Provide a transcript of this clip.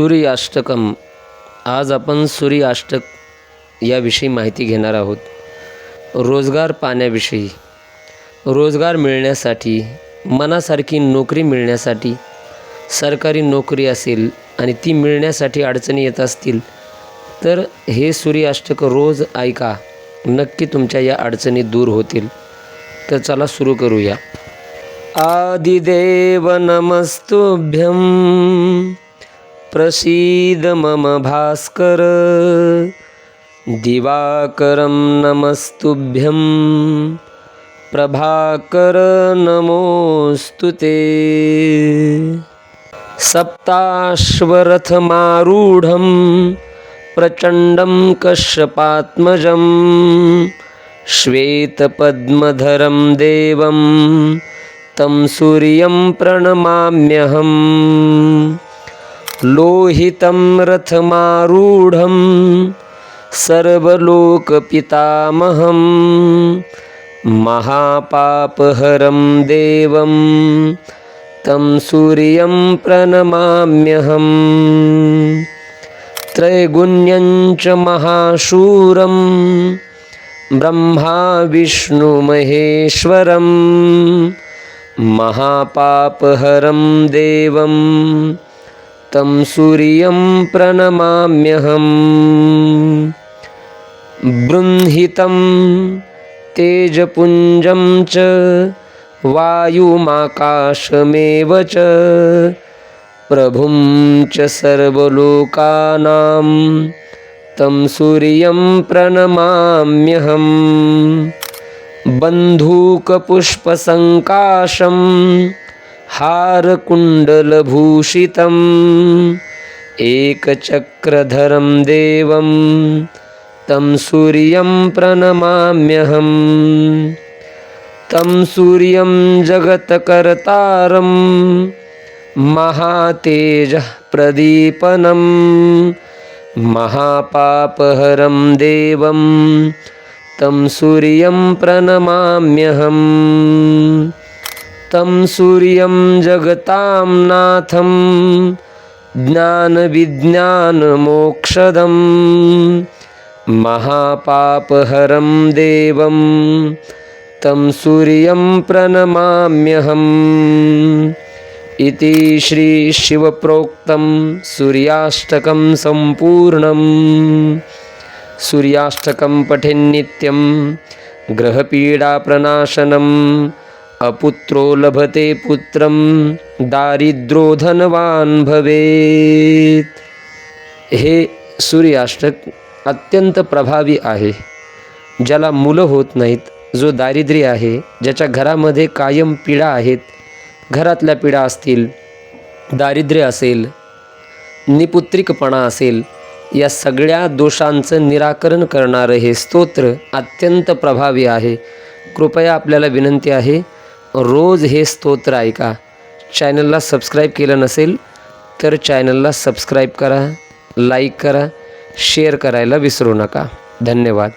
सूर्याष्टकम. आज आपण सूर्याष्टक याविषयी माहिती घेणार आहोत. रोजगार पाण्याविषयी. रोजगार मिळण्यासाठी मनासारखी नोकरी मिळण्यासाठी सरकारी नोकरी असेल आणि ती मिळण्यासाठी अडचणी येत असतील तर हे सूर्याष्टक रोज ऐका. नक्की तुमच्या या अडचणी दूर होतील. तर चला सुरू करूया. आदिदेव नमस्तुभ्यम. प्रसीद मम भास्कर। दिवाकरं नमस्तुभ्यं। प्रभाकर नमोऽस्तु ते। सप्ताश्वरथमारूढं प्रचण्डं कश्यपात्मजं। श्वेतपद्मधरं देवं तं सूर्यं प्रणमाम्यहम् लोहितं रथमारूढं सर्वलोकपितामहं महापापहरं देवं तं सूर्यं प्रणमाम्यहम् त्रैगुण्यं च महाशूरं ब्रह्मा विष्णुमहेश्वरं महापापहरं देवं तं सूर्यं प्रणमाम्यहम्। बृंहितं तेजपुञ्जं च वायुमाकाशमेव च प्रभुं च सर्वलोकानां। तं सूर्यं प्रणमाम्यहम्। बन्धूकपुष्पसङ्काशं हारकुण्डलभूषितम् एकचक्रधरं देवं तं सूर्यं प्रणमाम्यहम्। तं सूर्यं जगत्कर्तारं महातेजः प्रदीपनं महापापहरं देवं तं सूर्यं प्रणमाम्यहम् तं सूर्यं जगतां नाथं ज्ञानविज्ञानमोक्षदं महापापहरं देवं तं सूर्यं प्रणमाम्यहम्। इति श्रीशिवप्रोक्तं सूर्याष्टकं सम्पूर्णम्। सूर्याष्टकं पठेन्नित्यं ग्रहपीडाप्रणाशनम् अपुत्रो लभते पुत्रं दारिद्रो धनवान भवेत। हे सूर्याष्टक अत्यंत प्रभावी आहे। ज्याला मुलं होत नाहीत जो दारिद्र्य आहे ज्याच्या घरामध्ये कायम पिढा आहेत घरातल्या पिढा असतील दारिद्र्य असेल निपुत्रिकपणा असेल या सगळ्या दोषांचं निराकरण करणारं हे स्तोत्र अत्यंत प्रभावी आहे। कृपया आपल्याला विनंती आहे रोज हे स्तोत्र ऐका. चॅनलला सबस्क्राईब केलं नसेल तर चॅनलला सबस्क्राईब करा लाईक करा शेअर करायला विसरू नका. धन्यवाद.